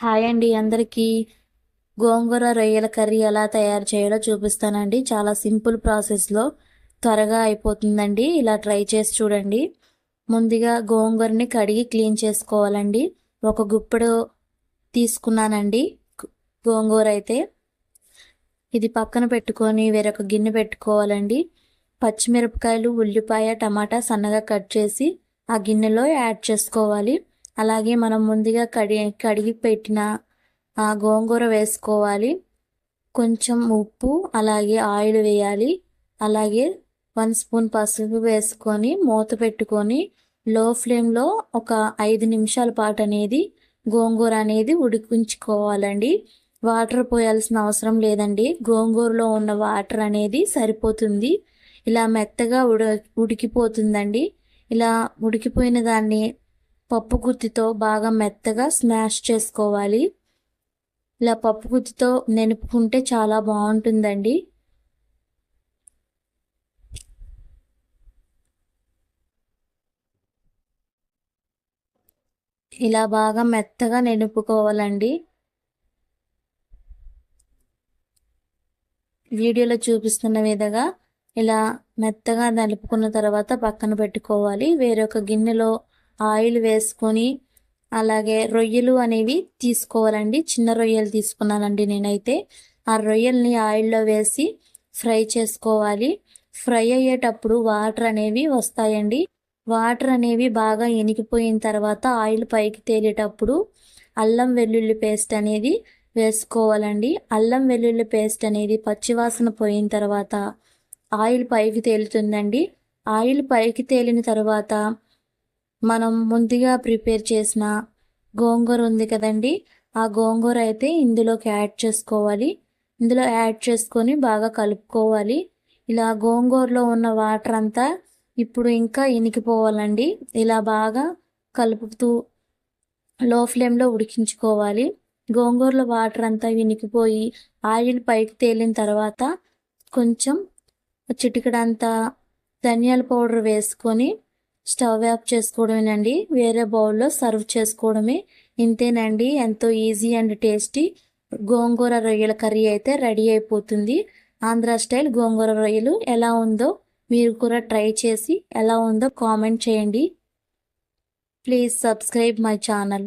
Hi అండి అందరికీ. గోంగూర రొయ్యల కర్రీ ఎలా తయారు చేయాలో చూపిస్తానండి. చాలా సింపుల్ ప్రాసెస్లో త్వరగా అయిపోతుందండి. ఇలా ట్రై చేసి చూడండి. ముందుగా గోంగూరని కడిగి క్లీన్ చేసుకోవాలండి. ఒక గుప్పెడు తీసుకున్నానండి గోంగూర అయితే. ఇది పక్కన పెట్టుకొని వేరొక గిన్నె పెట్టుకోవాలండి. పచ్చిమిరపకాయలు ఉల్లిపాయ టమాటా సన్నగా కట్ చేసి ఆ గిన్నెలో యాడ్ చేసుకోవాలి. అలాగే మనం ముందుగా కడి కడిగి పెట్టిన ఆ గోంగూర వేసుకోవాలి. కొంచెం ఉప్పు అలాగే ఆయిల్ వేయాలి. అలాగే వన్ స్పూన్ పసుపు వేసుకొని మూత పెట్టుకొని లో ఫ్లేమ్లో ఒక ఐదు నిమిషాల పాటు అనేది గోంగూర అనేది ఉడికించుకోవాలండి. వాటర్ పోయాల్సిన అవసరం లేదండి. గోంగూరలో ఉన్న వాటర్ అనేది సరిపోతుంది. ఇలా మెత్తగా ఉడ ఉడికిపోతుందండి. ఇలా ఉడికిపోయిన దాన్ని పప్పు గుత్తితో బాగా మెత్తగా స్మాష్ చేసుకోవాలి. ఇలా పప్పు గుత్తితో నెనుపుకుంటే చాలా బాగుంటుందండి. ఇలా బాగా మెత్తగా నెనుపుకోవాలండి. వీడియోలో చూపిస్తున్న విధంగా ఇలా మెత్తగా నలుపుకున్న తర్వాత పక్కన పెట్టుకోవాలి. వేరొక గిన్నెలో ఆయిల్ వేసుకొని అలాగే రొయ్యలు అనేవి తీసుకోవాలండి. చిన్న రొయ్యలు తీసుకున్నానండి నేనైతే. ఆ రొయ్యల్ని ఆయిల్లో వేసి ఫ్రై చేసుకోవాలి. ఫ్రై అయ్యేటప్పుడు వాటర్ అనేవి వస్తాయండి. వాటర్ అనేవి బాగా ఎనికిపోయిన తర్వాత ఆయిల్ పైకి తేలేటప్పుడు అల్లం వెల్లుల్లి పేస్ట్ అనేది వేసుకోవాలండి. అల్లం వెల్లుల్లి పేస్ట్ అనేది పచ్చివాసన పోయిన తర్వాత ఆయిల్ పైకి తేలుతుందండి. ఆయిల్ పైకి తేలిన తర్వాత మనం ముందుగా ప్రిపేర్ చేసిన గోంగూర ఉంది కదండి. ఆ గోంగూర అయితే ఇందులోకి యాడ్ చేసుకోవాలి. ఇందులో యాడ్ చేసుకొని బాగా కలుపుకోవాలి. ఇలా గోంగూరలో ఉన్న వాటర్ అంతా ఇప్పుడు ఇంకా ఇనికిపోవాలండి. ఇలా బాగా కలుపుతూ లో ఫ్లేమ్లో ఉడికించుకోవాలి. గోంగూరలో వాటర్ అంతా వినికిపోయి ఆయిల్ పైకి తేలిన తర్వాత కొంచెం చిటికడంతా ధనియాల పౌడర్ వేసుకొని స్టవ్ ఆఫ్ చేసుకోవడమేనండి. వేరే బౌల్లో సర్వ్ చేసుకోవడమే. ఇంతేనండి. ఎంతో ఈజీ అండ్ టేస్టీ. గోంగూర రొయ్యల కర్రీ అయితే రెడీ అయిపోతుంది. ఆంధ్ర స్టైల్ గోంగూర రొయ్యలు ఎలా ఉందో మీరు కూడా ట్రై చేసి ఎలా ఉందో కామెంట్ చేయండి. Please subscribe my channel.